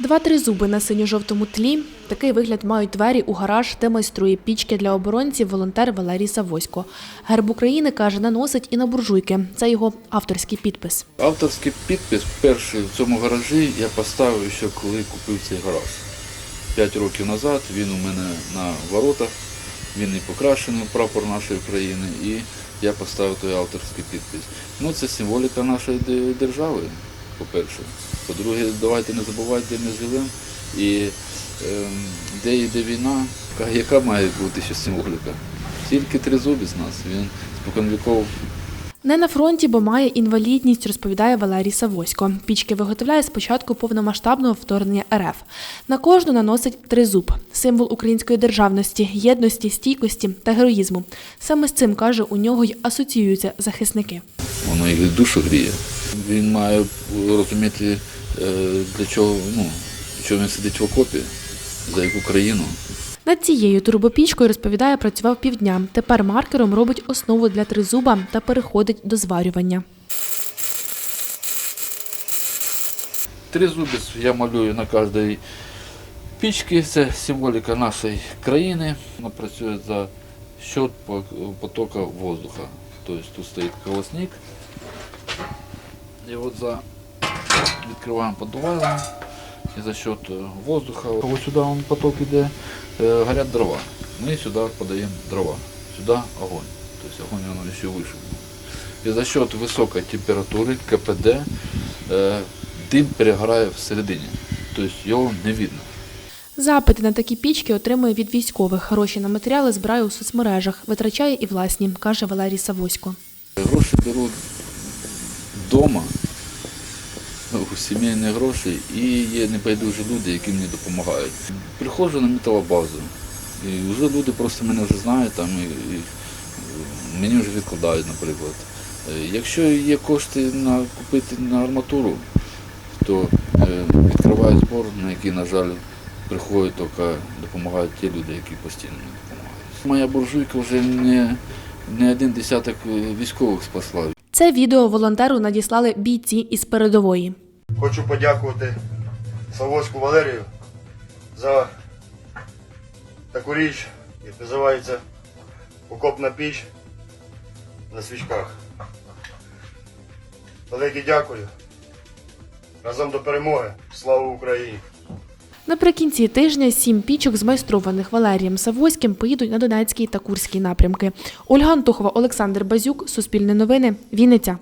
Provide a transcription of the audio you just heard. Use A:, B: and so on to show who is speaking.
A: Два-три зуби на синьо-жовтому тлі. Такий вигляд мають двері у гараж, де майструє пічки для оборонців волонтер Валерій Савосько. Герб України, каже, наносить і на буржуйки. Це його авторський підпис.
B: Авторський підпис перший в цьому гаражі я поставив ще коли купив цей гараж. П'ять років назад він у мене на воротах, він і покрашений прапор нашої країни, і я поставив той авторський підпис. Ну, це символіка нашої держави, по-перше. По-друге, давайте не забувати, де ми живемо і ем, де йде війна, яка- має бути ще символіка. Тільки тризубець нас, він споконвіков
A: Не на фронті, бо має інвалідність, розповідає Валерій Савосько. Пічки виготовляє з початку повномасштабного вторгнення РФ. На кожну наносить тризуб – символ української державності, єдності, стійкості та героїзму. Саме з цим, каже, у нього й асоціюються захисники.
B: воно їх душу гріє. Він має розуміти, е, для чого, ну, чого він сидить в окопі, за яку країну.
A: Над цією турбопічкою, розповідає, працював півдня. Тепер маркером робить основу для тризуба та переходить до зварювання.
B: Тризубець я малюю на кожній пічці, це символіка нашої країни. Вона працює за счет потока воздуха. Тобто тут стоїть колосник. І от за відкриваємо подуваємо і за счет е, воздуха. Ось сюди вон поток іде, е, горять дрова. Ми сюди подаємо дрова. Сюди огонь. Тобто огонь воно ще вище. І за счет високої температури КПД е, дим перегорає всередині. Тобто його не видно.
A: Запити на такі пічки отримує від військових. Гроші на матеріали збирає у соцмережах, витрачає і власні, каже Валерій Савосько.
B: Гроші беруть вдома, сімейні гроші, і є небайдужі люди, які мені допомагають. Приходжу на металобазу, і вже люди просто мене вже знають там, і, і мені вже відкладають, наприклад. Е, Якщо є кошти на купити на арматуру, то е, відкриваю збор, на який, на жаль, приходять тільки допомагають ті люди, які постійно не допомагають. Моя буржуйка вже не, не один десяток е, військових спасла.
A: Це відео волонтеру надіслали бійці із передової.
C: Хочу подякувати Савоську Валерію за таку річ, як називається окопна піч на свічках. Велике дякую. Разом до перемоги. Слава Україні!
A: Наприкінці тижня сім пічок, змайстрованих Валерієм Савоським, поїдуть на Донецький та Курський напрямки. Ольга Антохова, Олександр Базюк, Суспільне новини, Вінниця.